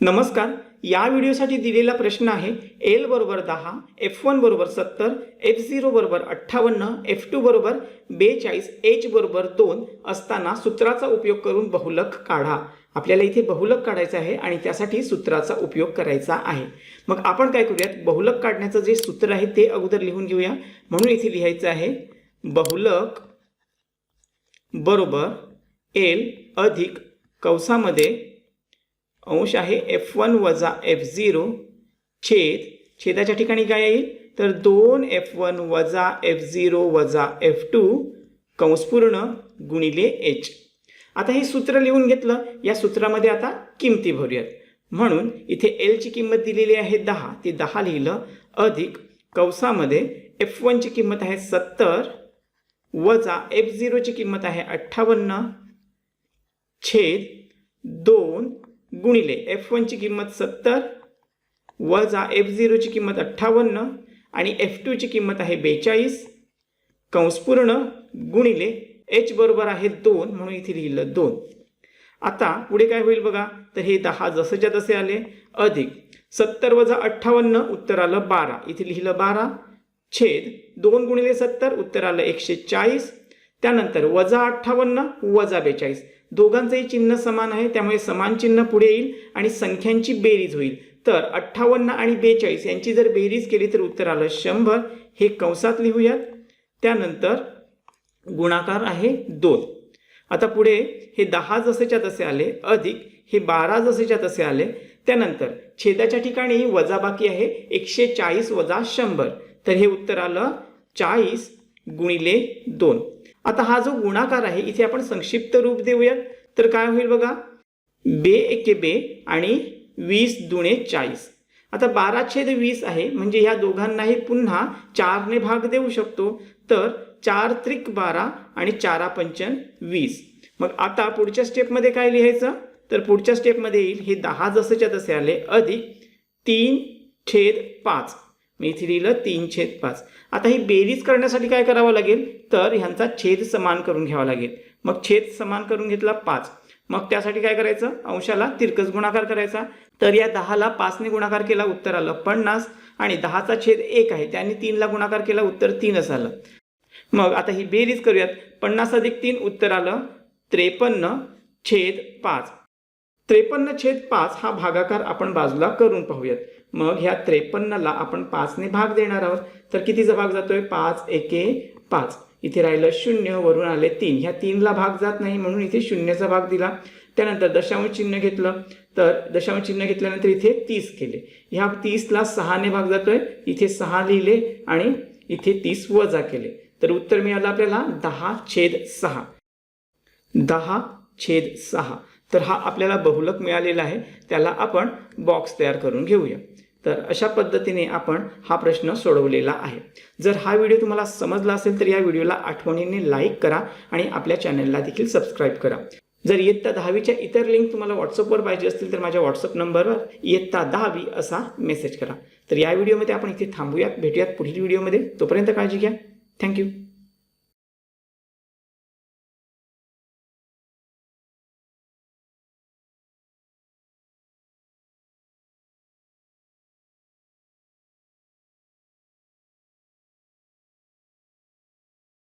नमस्कार. या व्हिडिओसाठी दिलेला प्रश्न आहे एल बरोबर दहा एफ वन बरोबर सत्तर एफ झिरो बरोबर अठ्ठावन्न एफ टू बरोबर बेचाळीस एच बरोबर दोन असताना सूत्राचा उपयोग करून बहुलक काढा. आपल्याला इथे बहुलक काढायचं आहे आणि त्यासाठी सूत्राचा उपयोग करायचा आहे. मग आपण काय करूयात? बहुलक काढण्याचं जे सूत्र आहे ते अगोदर लिहून घेऊया. म्हणून इथे लिहायचं आहे बहुलक बरोबर एल अधिक कौसामध्ये अंश आहे एफ वन वजा एफ झिरो छेद छेदाच्या ठिकाणी काय येईल? तर दोन एफ वन वजा एफ झिरो वजा एफ टू कंसपूर्ण गुणिले एच आता हे सूत्र लिहून घेतलं. या सूत्रामध्ये आता किमती भरूयात. म्हणून इथे एलची किंमत दिलेली आहे दहा. ती दहा लिहिलं. अधिक कंसामध्ये एफ वनची किंमत आहे सत्तर वजा एफ झिरोची किंमत आहे अठ्ठावन्न छेद दोन गुणिले एफ वनची किंमत सत्तर वजा एफ झिरोची किंमत अठ्ठावन्न आणि एफ टूची किंमत आहे बेचाळीस. कंसपूर्ण गुणिले एच बरोबर आहे दोन म्हणून इथे लिहिलं दोन. आता पुढे काय होईल बघा? तर हे दहा जसंच्या तसे आले. अधिक सत्तर वजा अठ्ठावन्न उत्तर आलं बारा. इथे लिहिलं बारा. छेद दोन गुणिले सत्तर उत्तर आलं एकशे चाळीस. त्यानंतर वजा अठ्ठावन्न वजा बेचाळीस. दोघांचंही चिन्ह समान आहे त्यामुळे समान चिन्ह पुढे येईल आणि संख्यांची बेरीज होईल. तर अठ्ठावन्न आणि बेचाळीस यांची जर बेरीज केली तर उत्तर आलं शंभर. हे कंसात लिहूयात. त्यानंतर गुणाकार आहे दोन. आता पुढे हे दहा जसेच्या तसे आले अधिक हे बारा जसेच्या तसे आले. त्यानंतर छेदाच्या ठिकाणी वजाबाकी आहे एकशे चाळीस वजा शंभर. तर हे उत्तर आलं चाळीस. गुणिले दोन. आता हा जो गुणाकार आहे इथे आपण संक्षिप्त रूप देऊयात तर काय होईल बघा? बे एके बे आणि वीस दुणे चाळीस. आता बारा छेद वीस आहे म्हणजे ह्या दोघांनाही पुन्हा चारने भाग देऊ शकतो. तर चार त्रिक बारा आणि चारा पंचन वीस. मग आता पुढच्या स्टेपमध्ये काय लिहायचं? तर पुढच्या स्टेपमध्ये येईल हे दहा जसेच्या तसे आले अधिक तीन छेद पाच. मी इथे लिहिलं तीन छेद पाच. आता ही बेरीज करण्यासाठी काय करावं लागेल? तर ह्यांचा छेद समान करून घ्यावा लागेल. मग छेद समान करून घेतला पाच. मग त्यासाठी काय करायचं? अंशाला तिरकस गुणाकार करायचा. तर या दहाला पाचने गुणाकार केला उत्तर आलं पन्नास. आणि दहाचा छेद एक आहे त्याने तीनला गुणाकार केला उत्तर तीनच आलं. मग आता ही बेरीज करूयात. पन्नास अधिक तीन उत्तर आलं त्रेपन्न छेद पाच. त्रेपन्न छेद पाच हा भागाकार आपण बाजूला करून पाहूयात. मग ह्या त्रेपन्नला आपण पाचने भाग देणार आहोत. तर कितीचा भाग जातोय? पाच एके पाच. इथे राहिलं शून्य वरून आले तीन. ह्या तीनला भाग जात नाही म्हणून इथे शून्याचा भाग दिला. त्यानंतर दशांश चिन्ह घेतलं. तर दशांश चिन्ह घेतल्यानंतर इथे तीस केले. ह्या तीसला सहाने भाग जातोय. इथे सहा लिहिले आणि इथे तीस वजा केले. तर उत्तर मिळालं आपल्याला दहा छेद सहा. दहा छेद सहा. तर हा आपल्याला बहुलक मिळालेला आहे. त्याला आपण बॉक्स तयार करून घेऊया. तर अशा पद्धतीने आपण हा प्रश्न सोडवलेला आहे. जर हा व्हिडिओ तुम्हाला समजला असेल तर या व्हिडिओला आठवणीने लाईक करा आणि आपल्या चॅनलला देखील सबस्क्राईब करा. जर इयत्ता दहावीच्या इतर लिंक तुम्हाला व्हॉट्सअपवर पाहिजे असतील तर माझ्या व्हॉट्सअप नंबरवर इयत्ता दहावी असा मेसेज करा. तर या व्हिडिओमध्ये आपण इथे थांबूयात भेटूयात पुढील व्हिडिओमध्ये. तोपर्यंत काळजी घ्या. थँक्यू